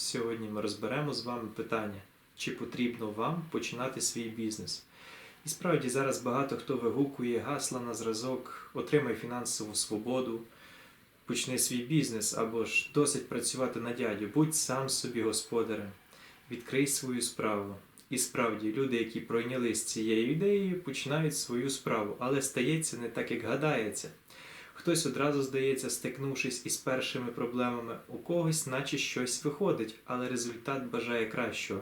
Сьогодні ми розберемо з вами питання, чи потрібно вам починати свій бізнес. І справді зараз багато хто вигукує гасла на зразок, отримай фінансову свободу, почни свій бізнес або ж досить працювати на дядю, будь сам собі господарем, відкрий свою справу. І справді люди, які пройнялись цією ідеєю, починають свою справу, але стається не так, як гадається. Хтось одразу здається, стикнувшись із першими проблемами, у когось, наче щось виходить, але результат бажає кращого.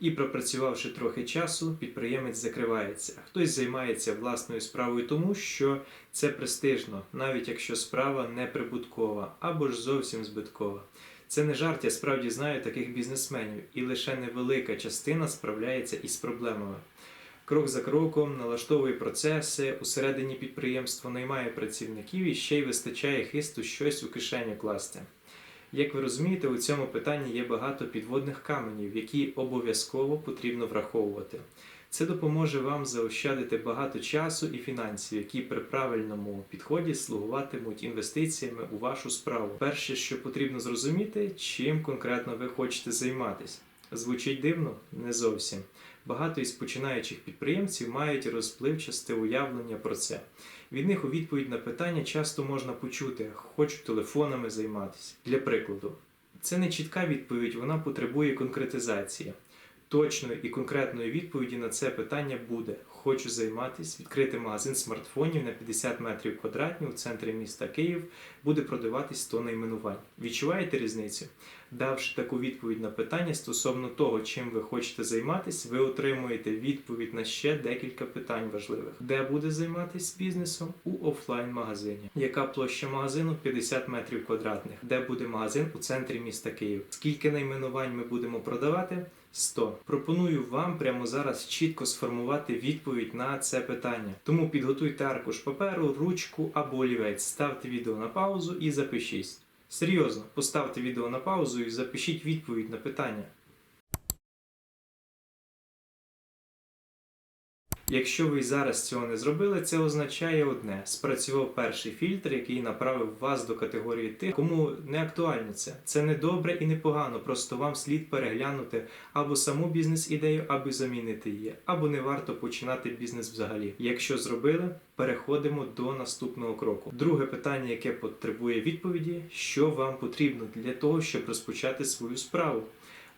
І пропрацювавши трохи часу, підприємець закривається. Хтось займається власною справою тому, що це престижно, навіть якщо справа не прибуткова або ж зовсім збиткова. Це не жарт, я справді знаю таких бізнесменів, і лише невелика частина справляється із проблемами. Крок за кроком налаштовує процеси, усередині підприємства наймає працівників і ще й вистачає хисту щось у кишеню класти. Як ви розумієте, у цьому питанні є багато підводних каменів, які обов'язково потрібно враховувати. Це допоможе вам заощадити багато часу і фінансів, які при правильному підході слугуватимуть інвестиціями у вашу справу. Перше, що потрібно зрозуміти, чим конкретно ви хочете займатися. Звучить дивно? Не зовсім. Багато із починаючих підприємців мають розпливчасте уявлення про це. Від них у відповідь на питання часто можна почути хочу телефонами займатися. Для прикладу, це не чітка відповідь, вона потребує конкретизації. Точної і конкретної відповіді на це питання буде: хочу займатися, відкрити магазин смартфонів на 50 метрів квадратних у центрі міста Київ буде продаватись 100 найменувань. Відчуваєте різницю? Давши таку відповідь на питання стосовно того, чим ви хочете займатися, ви отримуєте відповідь на ще декілька питань важливих: де буде займатися бізнесом у офлайн-магазині, яка площа магазину 50 метрів квадратних, де буде магазин у центрі міста Київ, скільки найменувань ми будемо продавати. 100. Пропоную вам прямо зараз чітко сформувати відповідь на це питання. Тому підготуйте аркуш паперу, ручку або олівець, ставте відео на паузу і запишіть. Серйозно, поставте відео на паузу і запишіть відповідь на питання. Якщо ви зараз цього не зробили, це означає одне: спрацював перший фільтр, який направив вас до категорії тих, кому не актуально це. Це не добре і не погано, просто вам слід переглянути або саму бізнес-ідею, або замінити її, або не варто починати бізнес взагалі. Якщо зробили, переходимо до наступного кроку. Друге питання, яке потребує відповіді: що вам потрібно для того, щоб розпочати свою справу.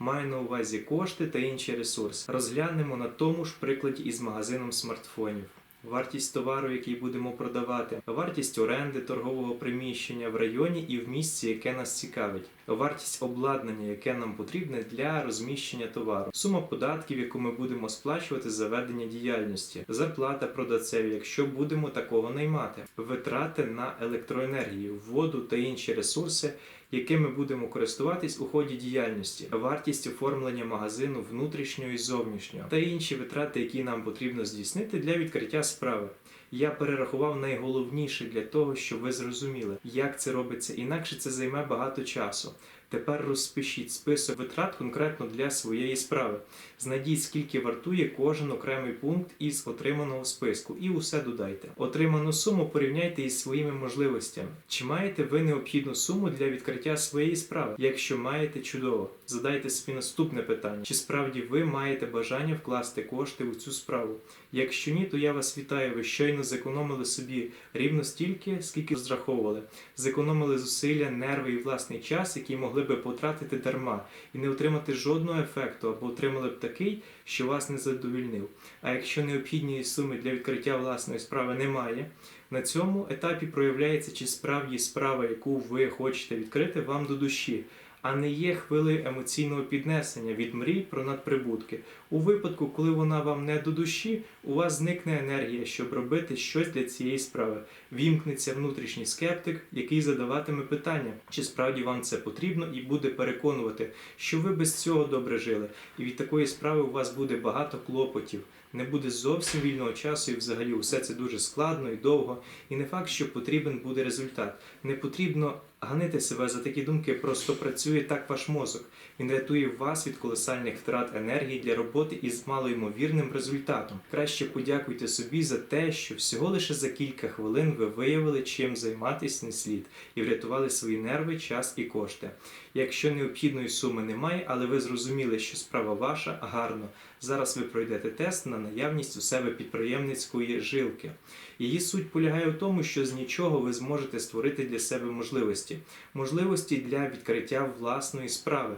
Маю на увазі кошти та інші ресурси. Розглянемо на тому ж прикладі із магазином смартфонів. Вартість товару, який будемо продавати, вартість оренди торгового приміщення в районі і в місці, яке нас цікавить, вартість обладнання, яке нам потрібне для розміщення товару, сума податків, яку ми будемо сплачувати за ведення діяльності, зарплата продавцеві, якщо будемо такого наймати, витрати на електроенергію, воду та інші ресурси, якими будемо користуватись у ході діяльності, вартість оформлення магазину внутрішнього і зовнішнього та інші витрати, які нам потрібно здійснити для відкриття справи. Я перерахував найголовніше для того, щоб ви зрозуміли, як це робиться, інакше це займе багато часу. Тепер розпишіть список витрат конкретно для своєї справи. Знайдіть, скільки вартує кожен окремий пункт із отриманого списку, і усе додайте. Отриману суму порівняйте із своїми можливостями. Чи маєте ви необхідну суму для відкриття своєї справи? Якщо маєте, чудово. Задайте собі наступне питання: чи справді ви маєте бажання вкласти кошти у цю справу? Якщо ні, то я вас вітаю. Ви щойно зекономили собі рівно стільки, скільки розраховували. Зекономили зусилля, нерви і власний час, які могли би потратити дарма, і не отримати жодного ефекту, або отримали б такий, що вас не задовільнив. А якщо необхідної суми для відкриття власної справи немає, на цьому етапі проявляється, чи справді справа, яку ви хочете відкрити, вам до душі. А не є хвилею емоційного піднесення від мрій про надприбутки. У випадку, коли вона вам не до душі, у вас зникне енергія, щоб робити щось для цієї справи. Вімкнеться внутрішній скептик, який задаватиме питання, чи справді вам це потрібно, і буде переконувати, що ви без цього добре жили, і від такої справи у вас буде багато клопотів. Не буде зовсім вільного часу, і взагалі усе це дуже складно і довго. І не факт, що потрібен буде результат. Не потрібно ганити себе за такі думки, просто працює так ваш мозок. Він рятує вас від колосальних втрат енергії для роботи із малоймовірним результатом. Краще подякуйте собі за те, що всього лише за кілька хвилин ви виявили, чим займатися не слід, і врятували свої нерви, час і кошти. Якщо необхідної суми немає, але ви зрозуміли, що справа ваша, гарно. Зараз ви пройдете тест на наявність у себе підприємницької жилки. Її суть полягає в тому, що з нічого ви зможете створити для себе можливості, можливості для відкриття власної справи.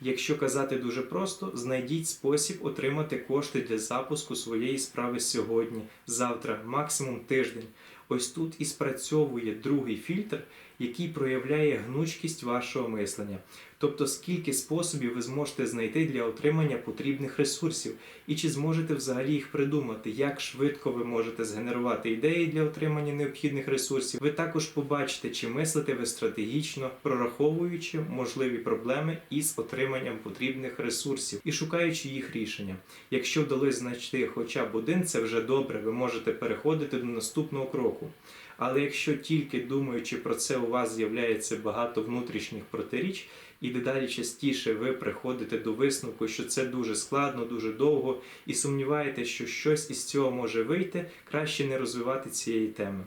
Якщо казати дуже просто, знайдіть спосіб отримати кошти для запуску своєї справи сьогодні, завтра, максимум тиждень. Ось тут і спрацьовує другий фільтр, який проявляє гнучкість вашого мислення. Тобто, скільки способів ви зможете знайти для отримання потрібних ресурсів, і чи зможете взагалі їх придумати, як швидко ви можете згенерувати ідеї для отримання необхідних ресурсів. Ви також побачите, чи мислите ви стратегічно, прораховуючи можливі проблеми із отриманням потрібних ресурсів і шукаючи їх рішення. Якщо вдалося знайти хоча б один, це вже добре, ви можете переходити до наступного кроку. Але якщо тільки думаючи про це, у вас з'являється багато внутрішніх протиріч, і дедалі частіше ви приходите до висновку, що це дуже складно, дуже довго, і сумніваєтеся, що щось із цього може вийти, краще не розвивати цієї теми.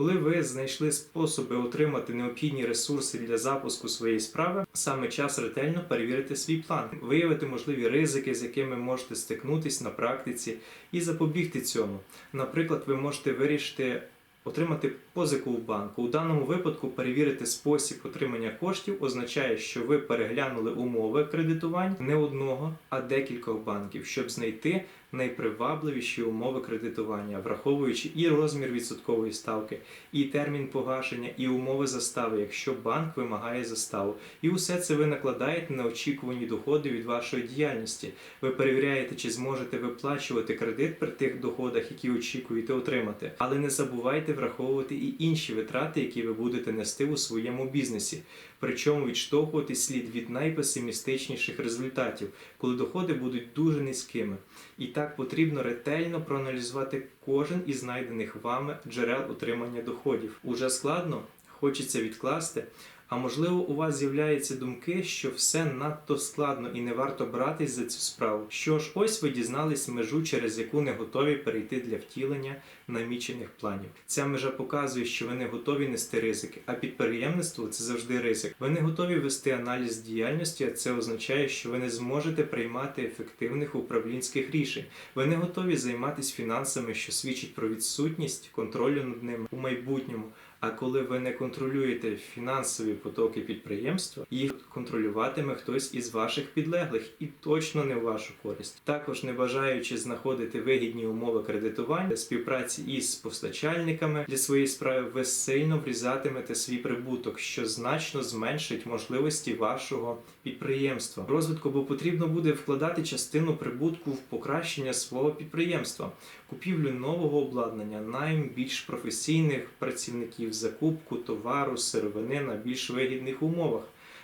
Коли ви знайшли способи отримати необхідні ресурси для запуску своєї справи, саме час ретельно перевірити свій план, виявити можливі ризики, з якими можете стикнутись на практиці, і запобігти цьому. Наприклад, ви можете вирішити отримати позику в банку. У даному випадку перевірити спосіб отримання коштів означає, що ви переглянули умови кредитування не одного, а декількох банків, щоб знайти найпривабливіші умови кредитування, враховуючи і розмір відсоткової ставки, і термін погашення, і умови застави, якщо банк вимагає заставу. І усе це ви накладаєте на очікувані доходи від вашої діяльності. Ви перевіряєте, чи зможете виплачувати кредит при тих доходах, які очікуєте отримати, але не забувайте враховувати і інші витрати, які ви будете нести у своєму бізнесі. Причому відштовхувати слід від найпесимістичніших результатів, коли доходи будуть дуже низькими. І так потрібно ретельно проаналізувати кожен із знайдених вами джерел отримання доходів. Уже складно, хочеться відкласти. А можливо, у вас з'являються думки, що все надто складно і не варто братись за цю справу. Що ж, ось ви дізнались межу, через яку не готові перейти для втілення намічених планів. Ця межа показує, що ви не готові нести ризики, а підприємництво це завжди ризик. Ви не готові вести аналіз діяльності, а це означає, що ви не зможете приймати ефективних управлінських рішень. Ви не готові займатися фінансами, що свідчить про відсутність контролю над ними у майбутньому. А коли ви не контролюєте фінансові потоки підприємства, їх контролюватиме хтось із ваших підлеглих і точно не в вашу користь. Також не бажаючи знаходити вигідні умови кредитування, співпраці із постачальниками для своєї справи, ви сильно врізатимете свій прибуток, що значно зменшить можливості вашого підприємства. Розвитку, бо потрібно буде вкладати частину прибутку в покращення свого підприємства, купівлю нового обладнання, найм більш професійних працівників, закупку товару, сировини на більш вигідних умовах.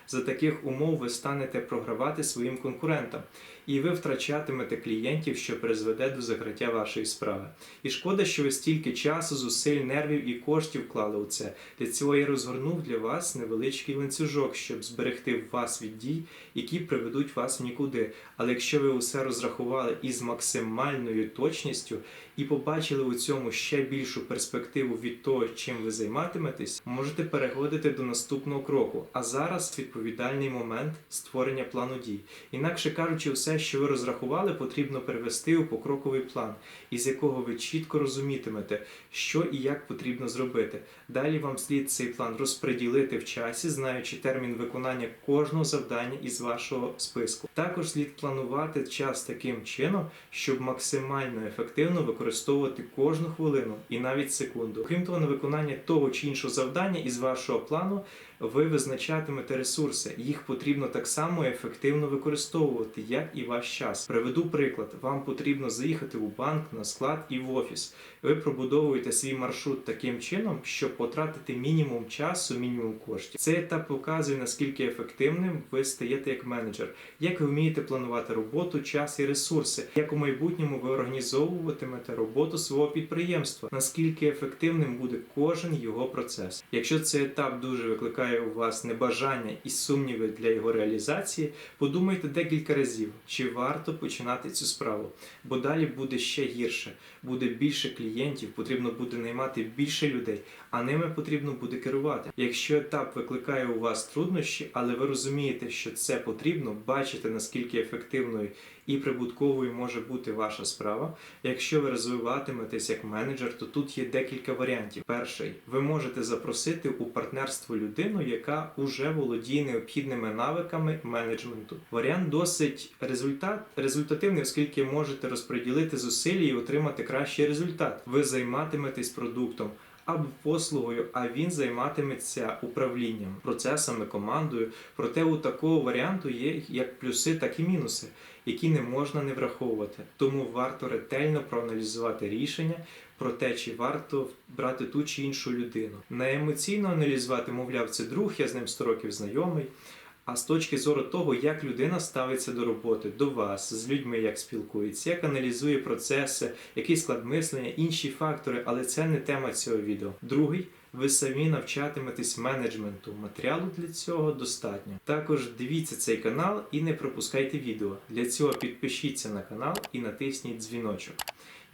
За таких умов ви станете програвати своїм конкурентам, і ви втрачатимете клієнтів, що призведе до закриття вашої справи. І шкода, що ви стільки часу, зусиль, нервів і коштів вклали у це. Для цього я розгорнув для вас невеличкий ланцюжок, щоб зберегти вас від дій, які приведуть вас нікуди. Але якщо ви усе розрахували із максимальною точністю і побачили у цьому ще більшу перспективу від того, чим ви займатиметесь, можете переходити до наступного кроку. А зараз відповідальний момент створення плану дій. Інакше кажучи, все, що ви розрахували, потрібно перевести у покроковий план, із якого ви чітко розумітимете, що і як потрібно зробити. Далі вам слід цей план розподілити в часі, знаючи термін виконання кожного завдання із вашого списку. Також слід планувати час таким чином, щоб максимально ефективно використовувати кожну хвилину і навіть секунду. Крім того, на виконання того чи іншого завдання із вашого плану ви визначатимете ресурси. Їх потрібно так само ефективно використовувати, як і ваш час. Приведу приклад: вам потрібно заїхати у банк, на склад і в офіс. Ви пробудовуєте свій маршрут таким чином, щоб потратити мінімум часу, мінімум коштів. Цей етап показує наскільки ефективним ви стаєте як менеджер, як ви вмієте планувати роботу, час і ресурси, як у майбутньому ви організовуватимете роботу свого підприємства, наскільки ефективним буде кожен його процес. Якщо цей етап дуже викликає викликає у вас небажання і сумніви для його реалізації, подумайте декілька разів, чи варто починати цю справу, бо далі буде ще гірше, буде більше клієнтів, потрібно буде наймати більше людей, а ними потрібно буде керувати. Якщо етап викликає у вас труднощі, але ви розумієте, що це потрібно, бачите наскільки ефективною і прибутковою може бути ваша справа. Якщо ви розвиватиметесь як менеджер, то тут є декілька варіантів. Перший, ви можете запросити у партнерство людину, яка уже володіє необхідними навиками менеджменту. Варіант досить результат результативний, оскільки можете розподілити зусилля і отримати кращий результат. Ви займатиметесь продуктом. Або послугою, а він займатиметься управлінням, процесами, командою. Проте у такого варіанту є як плюси, так і мінуси, які не можна не враховувати. Тому варто ретельно проаналізувати рішення про те, чи варто брати ту чи іншу людину. Не емоційно аналізувати, мовляв, це друг, я з ним 100 років знайомий. А з точки зору того, як людина ставиться до роботи, до вас, з людьми, як спілкується, як аналізує процеси, який склад мислення, інші фактори, але це не тема цього відео. Другий. Ви самі навчатиметесь менеджменту. Матеріалу для цього достатньо. Також дивіться цей канал і не пропускайте відео. Для цього підпишіться на канал і натисніть дзвіночок.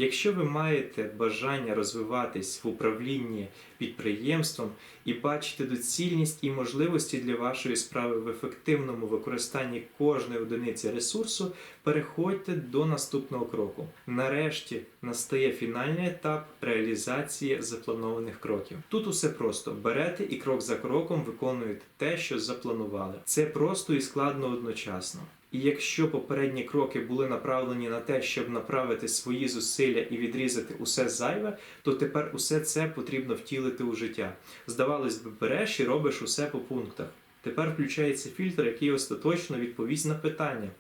Якщо ви маєте бажання розвиватись в управлінні підприємством і бачите доцільність і можливості для вашої справи в ефективному використанні кожної одиниці ресурсу, переходьте до наступного кроку. Нарешті настає фінальний етап реалізації запланованих кроків. Тут усе просто берете і крок за кроком виконуєте те, що запланували. Це просто і складно одночасно. І якщо попередні кроки були направлені на те, щоб направити свої зусилля і відрізати усе зайве, то тепер усе це потрібно втілити у життя. Здавалось би, береш і робиш усе по пунктах. Тепер включається фільтр, який остаточно відповість на питання.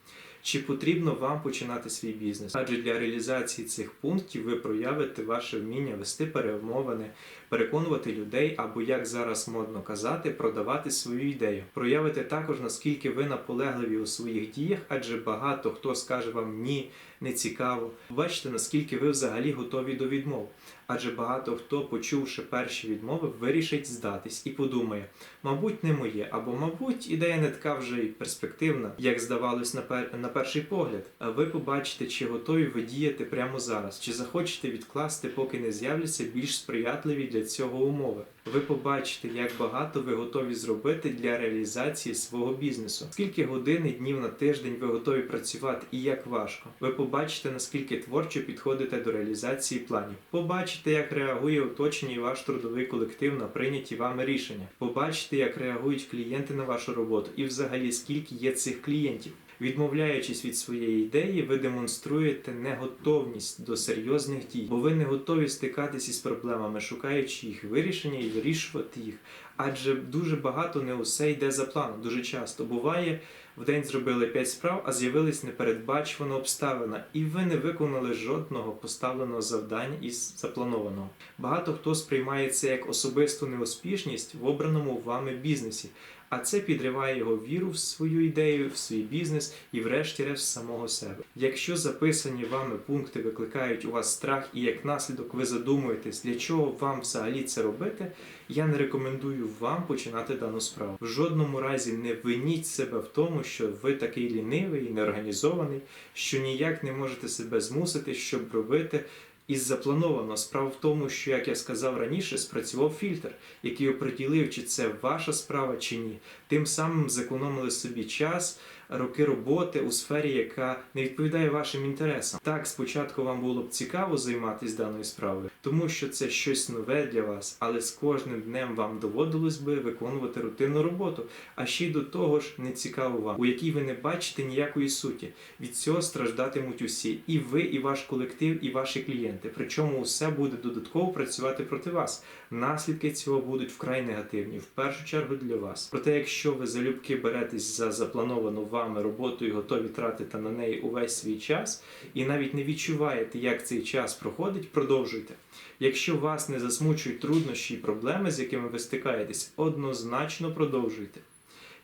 Чи потрібно вам починати свій бізнес? Адже для реалізації цих пунктів ви проявите ваше вміння вести перемовини, переконувати людей або, як зараз модно казати, продавати свою ідею. Проявите також наскільки ви наполегливі у своїх діях, адже багато хто скаже вам ні, не цікаво. Бачите, наскільки ви взагалі готові до відмов. Адже багато хто, почувши перші відмови, вирішить здатись і подумає, мабуть, не моє, або мабуть, ідея не така вже й перспективна, як здавалось на, пер... на перший погляд. А ви побачите, чи готові ви діяти прямо зараз, чи захочете відкласти, поки не з'являться більш сприятливі для цього умови. Ви побачите, як багато ви готові зробити для реалізації свого бізнесу. Скільки годин і днів на тиждень ви готові працювати і як важко. Ви побачите, наскільки творчо підходите до реалізації планів. Побачите, як реагує оточення і ваш трудовий колектив на прийняті вами рішення. Побачите, як реагують клієнти на вашу роботу, і взагалі скільки є цих клієнтів. Відмовляючись від своєї ідеї, ви демонструєте неготовність до серйозних дій, бо ви не готові стикатися із проблемами, шукаючи їх вирішення і вирішувати їх. Адже дуже багато не усе йде за планом. Дуже часто буває, в день зробили 5 справ, а з'явилась непередбачувана обставина, і ви не виконали жодного поставленого завдання із запланованого. Багато хто сприймає це як особисту неуспішність в обраному вами бізнесі. А це підриває його віру в свою ідею, в свій бізнес і, врешті-решт, самого себе. Якщо записані вами пункти викликають у вас страх, і як наслідок ви задумуєтесь, для чого вам взагалі це робити, я не рекомендую вам починати дану справу. В жодному разі не виніть себе в тому, що ви такий лінивий і неорганізований, що ніяк не можете себе змусити, щоб робити із заплановано. Справа в тому, що, як я сказав раніше, спрацював фільтр, який оприділив, чи це ваша справа чи ні. Тим самим зекономили собі час, роки роботи у сфері, яка не відповідає вашим інтересам. Так, спочатку вам було б цікаво займатися даною справою, тому що це щось нове для вас, але з кожним днем вам доводилось би виконувати рутинну роботу, а ще й до того ж не цікаво вам, у якій ви не бачите ніякої суті. Від цього страждатимуть усі, і ви, і ваш колектив, і ваші клієнти. Причому усе буде додатково працювати проти вас. Наслідки цього будуть вкрай негативні, в першу чергу для вас. Проте, якщо ви залюбки беретесь за заплановану вами роботу і готові тратити на неї увесь свій час, і навіть не відчуваєте, як цей час проходить, продовжуйте. Якщо вас не засмучують труднощі і проблеми, з якими ви стикаєтесь, однозначно продовжуйте.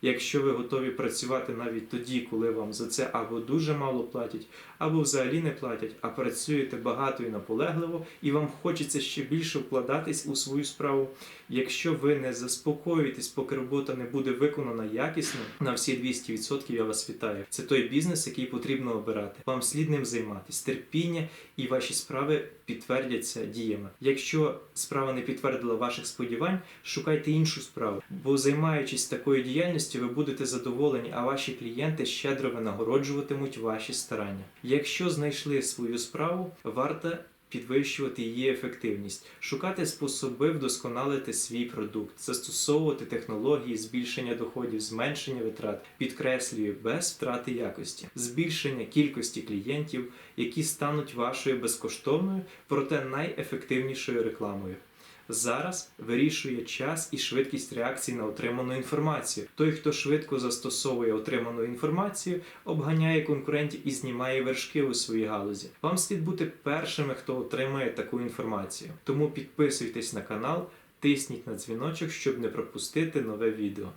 Якщо ви готові працювати навіть тоді, коли вам за це або дуже мало платять, або взагалі не платять, а працюєте багато і наполегливо, і вам хочеться ще більше вкладатись у свою справу. Якщо ви не заспокоїтесь, поки робота не буде виконана якісно, на всі 200% я вас вітаю. Це той бізнес, який потрібно обирати. Вам слід ним займатися. Терпіння і ваші справи підтвердяться діями. Якщо справа не підтвердила ваших сподівань, шукайте іншу справу, бо займаючись такою діяльністю, ви будете задоволені, а ваші клієнти щедро винагороджуватимуть ваші старання. Якщо знайшли свою справу, варто підвищувати її ефективність, шукати способи вдосконалити свій продукт, застосовувати технології збільшення доходів, зменшення витрат, підкреслюю, без втрати якості, збільшення кількості клієнтів, які стануть вашою безкоштовною, проте найефективнішою рекламою. Зараз вирішує час і швидкість реакції на отриману інформацію. Той, хто швидко застосовує отриману інформацію, обганяє конкурентів і знімає вершки у своїй галузі. Вам слід бути першими, хто отримає таку інформацію. Тому підписуйтесь на канал, тисніть на дзвіночок, щоб не пропустити нове відео.